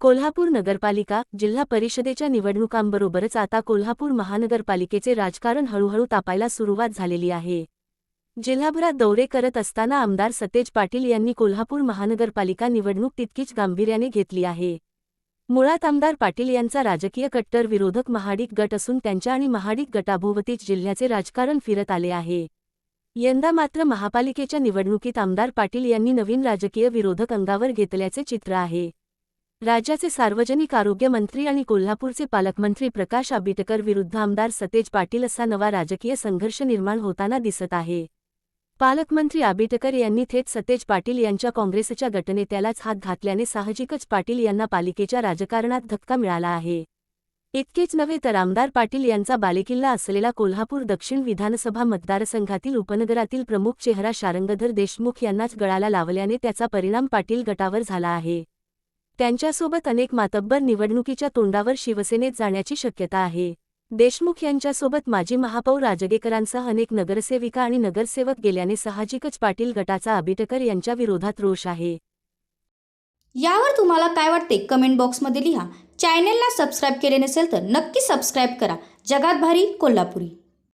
कोल्हापूर नगरपालिका जिल्हा परिषदेच्या निवडणुकांबरोबरच आता कोल्हापूर महानगरपालिकेचे राजकारण हळूहळू तापायला सुरुवात झालेली आहे. जिल्हाभरात दौरे करत असताना आमदार सतेज पाटील यांनी कोल्हापूर महानगरपालिका निवडणूक तितकीच गांभीर्याने घेतली आहे. मुळात आमदार पाटील यांचा राजकीय कट्टर विरोधक महाडिक गट असून त्यांच्या आणि महाडिक गटाभोवतीच जिल्ह्याचे राजकारण फिरत आले आहे. यंदा मात्र महापालिकेच्या निवडणुकीत आमदार पाटील यांनी नवीन राजकीय विरोधक अंगावर घेतल्याचे चित्र आहे. राज्याचे सार्वजनिक आरोग्य मंत्री आणि कोल्हापूरचे पालकमंत्री प्रकाश आंबेडकर विरुद्ध आमदार सतेज पाटील असा नवा राजकीय संघर्ष निर्माण होताना दिसत आहे. पालकमंत्री आंबेडकर यांनी थेट सतेज पाटील यांच्या काँग्रेसच्या गटनेत्यालाच हात घातल्याने साहजिकच पाटील यांना पालिकेच्या राजकारणात धक्का मिळाला आहे. इतकेच नव्हे तर आमदार पाटील यांचा बालेकिल्ला असलेला कोल्हापूर दक्षिण विधानसभा मतदारसंघातील उपनगरातील प्रमुख चेहरा शारंगधर देशमुख यांनाच गळाला लावल्याने त्याचा परिणाम पाटील गटावर झाला आहे. त्यांच्यासोबत अनेक मातब्बर निवडणुकीच्या तोंडावर शिवसेनेत जाण्याची शक्यता आहे. देशमुख यांच्यासोबत माजी महापौर राजगेकरांसह अनेक नगरसेविका आणि नगरसेवक गेल्याने साहजिकच पाटील गटाचा आबिटकर यांच्या विरोधात रोष आहे. यावर तुम्हाला काय वाटते? कमेंट बॉक्समध्ये लिहा. चॅनेलला सबस्क्राईब केले नसेल तर नक्की सबस्क्राईब करा. जगात भारी कोल्हापुरी.